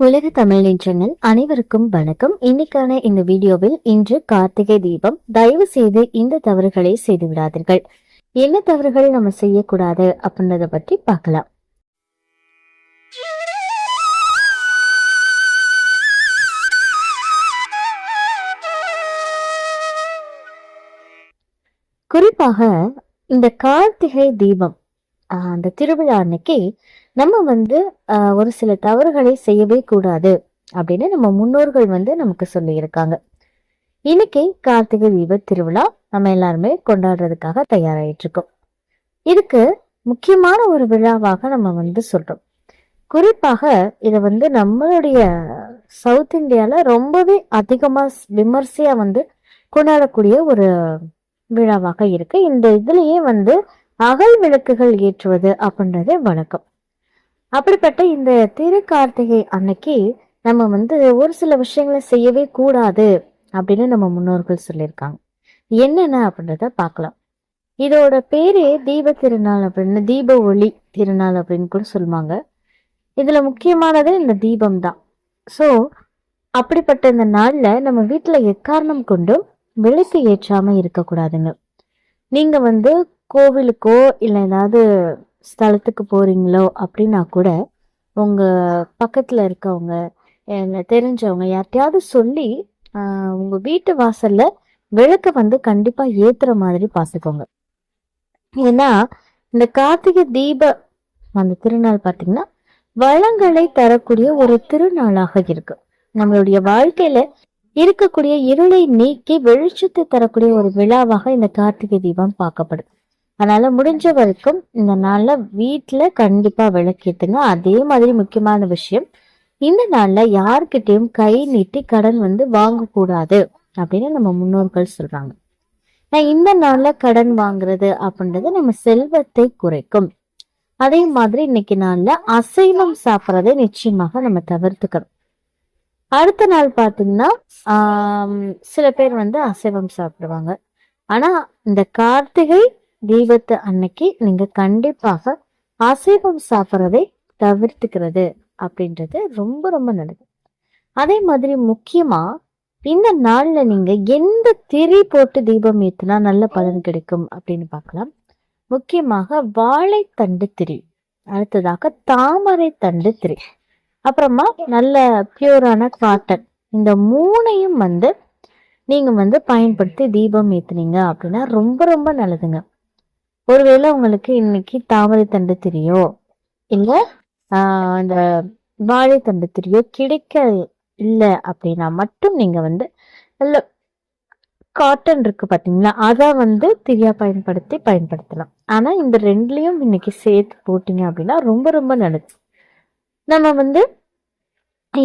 உலக தமிழ் நின்றங்கள் அனைவருக்கும் வணக்கம். இன்னைக்கான இந்த வீடியோவில் இன்று கார்த்திகை தீபம். தயவு செய்து இந்த தவறுகளை செய்து விடாதீர்கள். என்ன தவறுகள் நம்ம செய்யக்கூடாது அப்படின்றத பற்றி பார்க்கலாம். குறிப்பாக இந்த கார்த்திகை தீபம் அந்த திருவிழா அன்னைக்கு நம்ம வந்து ஒரு சில தவறுகளை செய்யவே கூடாது அப்படின்னு நம்ம முன்னோர்கள் வந்து நமக்கு சொல்லியிருக்காங்க. இன்னைக்கு கார்த்திகை தீப திருவிழா நம்ம எல்லாருமே கொண்டாடுறதுக்காக தயாராயிட்டு இருக்கோம் இதுக்கு முக்கியமான ஒரு விழாவாக நம்ம வந்து சொல்றோம். குறிப்பாக இதை வந்து நம்மளுடைய சவுத் இந்தியால ரொம்பவே அதிகமா விமர்சையா வந்து கொண்டாடக்கூடிய ஒரு விழாவாக இருக்கு. இந்த இதுலயே வந்து அகல் விளக்குகள் ஏற்றுவது அப்படின்றது வழக்கம். அப்படிப்பட்ட இந்த திரு கார்த்திகை அன்னைக்கு நம்ம வந்து ஒரு சில விஷயங்களை செய்யவே கூடாது அப்படின்னு நம்ம முன்னோர்கள் சொல்லியிருக்காங்க. என்னென்ன அப்படின்றத பார்க்கலாம். இதோட பேரே தீப திருநாள் அப்படின்னு தீப ஒளி திருநாள் அப்படின்னு கூட சொல்லுவாங்க. இதுல முக்கியமானது இந்த தீபம் தான் ஸோ அப்படிப்பட்ட இந்த நாள்ல நம்ம வீட்டுல எக்காரணம் கொண்டும் விளக்கு ஏற்றாம இருக்கக்கூடாதுங்க. நீங்க வந்து கோவிலுக்கோ இல்லை ஏதாவது ஸ்தலத்துக்கு போகிறீங்களோ அப்படின்னா கூட உங்கள் பக்கத்தில் இருக்கவங்க தெரிஞ்சவங்க யார்கிட்டயாவது சொல்லி உங்கள் வீட்டு வாசலில் விளக்கை வந்து கண்டிப்பாக ஏற்றுற மாதிரி பார்த்துக்கோங்க ஏன்னா இந்த கார்த்திகை தீப அந்த திருநாள் பார்த்தீங்கன்னா வளங்களை தரக்கூடிய ஒரு திருநாளாக இருக்கு. நம்மளுடைய வாழ்க்கையில இருக்கக்கூடிய இருளை நீக்கி வெளிச்சத்தை தரக்கூடிய ஒரு விழாவாக இந்த கார்த்திகை தீபம் பார்க்கப்படுது. அதனால முடிஞ்ச வரைக்கும் இந்த நாள்ல வீட்டுல கண்டிப்பா விளக்கேத்துங்க. அதே மாதிரி முக்கியமான விஷயம் இந்த நாள்ல யார்கிட்டயும் கை நீட்டி கடன் வந்து வாங்கக்கூடாது அப்படின்னு நம்ம முன்னோர்கள் சொல்றாங்க. நான் இந்த நாள்ல கடன் வாங்குறது அப்படின்றது நம்ம செல்வத்தை குறைக்கும். அதே மாதிரி இன்னைக்கு நாள்ல அசைவம் சாப்பிட்றதை நிச்சயமாக நம்ம தவிர்த்துக்கணும். அடுத்த நாள் பாத்தீங்கன்னா சில பேர் வந்து அசைவம் சாப்பிடுவாங்க. ஆனா இந்த கார்த்திகை தீபத்து அன்னைக்கு நீங்க கண்டிப்பாக அசைவம் சாப்பிட்றதை தவிர்த்துக்கிறது அப்படின்றது ரொம்ப ரொம்ப நல்லது. அதே மாதிரி முக்கியமா இந்த நாள்ல நீங்க எந்த திரி போட்டு தீபம் ஏத்துனா நல்ல பலன் கிடைக்கும் அப்படின்னு பார்க்கலாம். முக்கியமாக வாழைத்தண்டு திரி அடுத்ததாக தாமரை தண்டு திரி அப்புறமா நல்ல பியூரான காட்டன் இந்த மூணையும் வந்து நீங்க வந்து பயன்படுத்தி தீபம் ஏத்துனீங்க அப்படின்னா ரொம்ப ரொம்ப நல்லதுங்க. ஒருவேளை உங்களுக்கு இன்னைக்கு தாமரை தண்டு திரியோ இல்ல இந்த வாழைத்தண்டு திரியோ கிடைக்க இல்லை அப்படின்னா மட்டும் நீங்க வந்து நல்ல காட்டன் இருக்கு பாத்தீங்களா அதை வந்து திரியா பயன்படுத்தி பயன்படுத்தலாம். ஆனா இந்த ரெண்டுலயும் இன்னைக்கு சேர்த்து போட்டீங்க அப்படின்னா ரொம்ப ரொம்ப நல்லது. நம்ம வந்து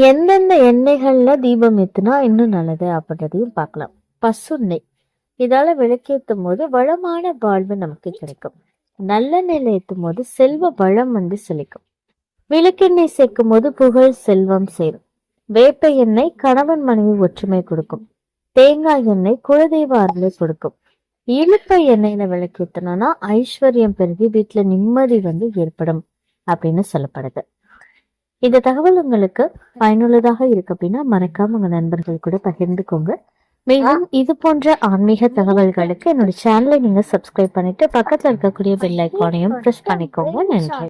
எந்தெந்த எண்ணெய்கள்ல தீபம் ஏத்துனா இன்னும் நல்லது அப்படின்றதையும் பார்க்கலாம். பசு நெய். இதால விளக்கேற்றும் போது வளமான வாழ்வு நமக்கு கிடைக்கும். நல்லெண்ணெயில ஏற்றும் போது செல்வ வளம் வந்து செழிக்கும். விளக்கெண்ணெய் சேர்க்கும் போது புகழ் செல்வம் சேரும். வேப்ப எண்ணெய் கணவன் மனைவி ஒற்றுமை கொடுக்கும். தேங்காய் எண்ணெய் குலதெய்வ அருளை கொடுக்கும். இழுப்ப எண்ணெயில விளக்கேற்றணும்னா ஐஸ்வர்யம் பெருகி வீட்டுல நிம்மதி வந்து ஏற்படும் அப்படின்னு சொல்லப்படுது. இந்த தகவல் உங்களுக்கு பயனுள்ளதாக இருக்கு அப்படின்னா மறக்காம உங்க நண்பர்கள் கூட பகிர்ந்துக்கோங்க. மேலும் இது போன்ற ஆன்மீக தகவல்களுக்கு என்னோட சேனலை நீங்க சப்ஸ்கிரைப் பண்ணிட்டு பக்கத்துல இருக்கக்கூடிய பெல் ஐக்கானையும் பிரஸ் பண்ணிக்கோங்க. நன்றி.